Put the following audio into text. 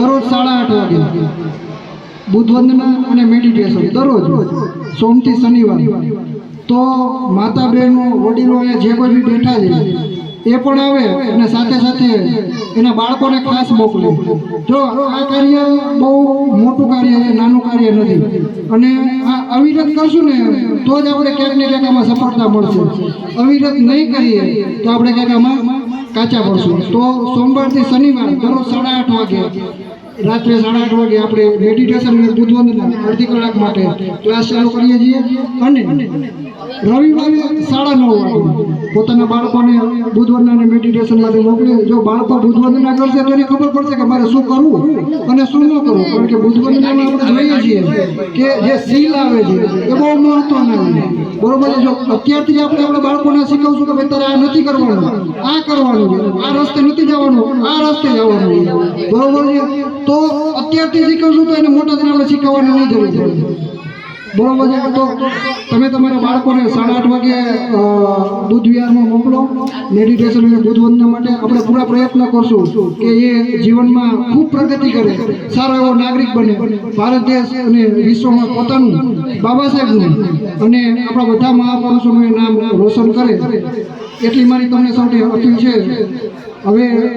દરરોજ સાડા આઠ વાગે. બુદ્ધ વંદના અને મેડિટેશન દરરોજ. સોમથી શનિવાર. તો માતા બહેનો વડીલો અહીંયા જે કોઈ બી બેઠા છે, એ પણ આવે અને સાથે સાથે એના બાળકોને ખાસ મોકલે. જો આ કાર્ય બહુ મોટું કાર્ય છે, નાનું કાર્ય નથી. અને આ અવિરત કરશું ને, તો જ આપણે ક્યાંક ને ક્યાંક આમાં સફળતા મળશે. અવિરત નહીં કરીએ તો આપણે ક્યાંક આમાં કાચા પડશું તો સોમવારથી શનિવાર, દરરોજ સાડા આઠ વાગે. રાત્રે સાડા આઠ વાગે આપણે મેડિટેશન વંદના અડધી કલાક માટે ક્લાસ ચાલુ કરીએ છીએ. અને રવિવારે સાડા નવ વાગે. પોતાના બાળકોને અને મેડિટેશન માટે મોકલી. જો બાળકો બુદ્ધ કરશે તો એને ખબર પડશે કે મારે શું કરવું અને શું ન કરવું. કારણ કે બુદ્ધ આપણે જોઈએ છીએ કે જે સીલ આવે છે એ બહુ મહત્વના બરોબર છે? જો અત્યારથી આપણે આપણે બાળકોને શીખવશું કે ભાઈ તારે આ નથી કરવાનું, આ કરવાનું આ રસ્તે નથી જવાનું, આ રસ્તે જવાનું બરોબર છે? તો અત્યારથી શીખવશું તો એને મોટા દિન આપણે શીખવવાની નહીં જરૂર બરોબર છે તો તમે તમારા બાળકોને સાડા આઠ વાગે દૂધ વિહારમાં મોકલો. મેડિટેશન અને દૂધ વંદના માટે આપણે પૂરા પ્રયત્ન કરશું કે એ જીવનમાં ખૂબ પ્રગતિ કરે, સારો એવો નાગરિક બને. ભારત દેશ અને વિશ્વમાં પોતાનું બાબા સાહેબનું અને આપણા બધા મહાપુરુષોનું નામ રોશન કરે. એટલી મારી તમને સૌથી અપીલ છે. હવે